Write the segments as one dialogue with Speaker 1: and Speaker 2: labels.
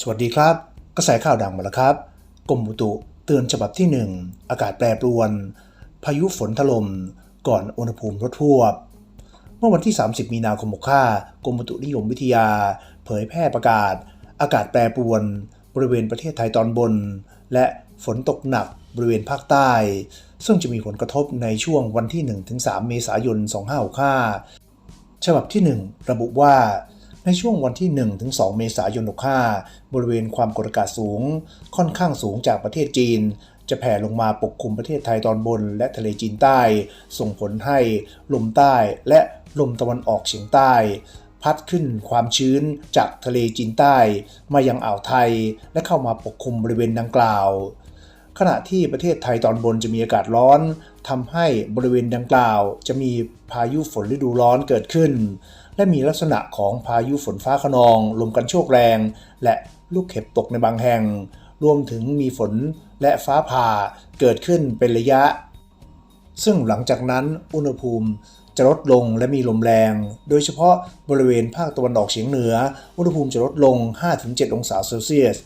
Speaker 1: สวัสดีครับ กระแสข่าวดังมาแล้วครับ กรมอุตุเตือนฉบับที่ 1 อากาศแปรปรวน พายุฝนถล่มก่อนอุณหภูมิลดทวเมื่อวันที่ 30 มีนาคม65กรมอุตุนิยมวิทยา เผยแพร่ประกาศ อากาศแปรปรวน บริเวณประเทศไทยตอนบน และฝนตกหนักบริเวณภาคใต้ ซึ่งจะมีผลกระทบในช่วงวันที่ 1-3 เมษายน 2565 ฉบับที่ 1 ระบุว่า ในช่วงวันที่ 1-2 เมษายน65บริเวณความกดอากาศสูง ค่อนข้างสูงจากประเทศจีน จะแผ่ลงมาปกคลุมประเทศไทยตอนบน และทะเลจีนใต้ ส่งผลให้ลมใต้และลมตะวันออกเฉียงใต้ พัดขึ้นความชื้นจากทะเลจีนใต้ มายังอ่าวไทยและเข้ามาปกคลุมบริเวณดังกล่าว ขณะที่ประเทศไทยตอนบนจะมีอากาศร้อนทำให้บริเวณดังกล่าว จะมีพายุฝนฤดูร้อนเกิดขึ้น และมีลักษณะของพายุฝนฟ้าขนอง ลมกันโชกแรง และลูกเห็บตกในบางแห่ง รวมถึงมีฝนและฟ้าผ่าเกิดขึ้นเป็นระยะ ซึ่งหลังจากนั้นอุณหภูมิจะลดลงและมีลมแรง โดยเฉพาะบริเวณภาคตะวันออกเฉียงเหนือ อุณหภูมิจะลดลง 5-7 องศาเซลเซียส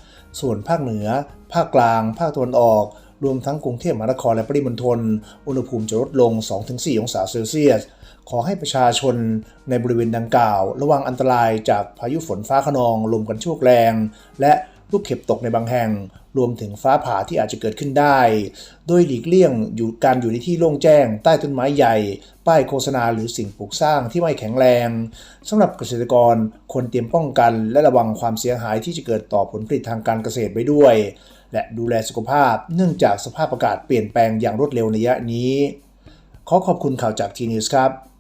Speaker 1: ส่วนภาคเหนือ ภาคกลาง ภาคตะวันออก รวมทั้งกรุงเทพมหานครและปริมณฑล อุณหภูมิจะลดลง 2-4 องศาเซลเซียส ขอให้ประชาชนในบริเวณดังกล่าว ระวังอันตรายจากพายุฝนฟ้าขนอง ลมกันโชกแรง และ ลูกเห็บตกในบางแห่ง รวมถึงฟ้าผ่าที่อาจจะเกิดขึ้นได้ โดยหลีกเลี่ยงอยู่การอยู่ในที่โล่งแจ้ง ใต้ต้นไม้ใหญ่ ป้ายโฆษณาหรือสิ่งปลูกสร้างที่ไม่แข็งแรงสำหรับเกษตรกรควรเตรียมป้องกันและระวังความเสียหายที่จะเกิดต่อผลผลิตทางการเกษตรไว้ด้วย และดูแลสุขภาพ เนื่องจากสภาพอากาศเปลี่ยนแปลงอย่างรวดเร็วในระยะนี้ ขอขอบคุณข่าวจากทีนิวส์ครับ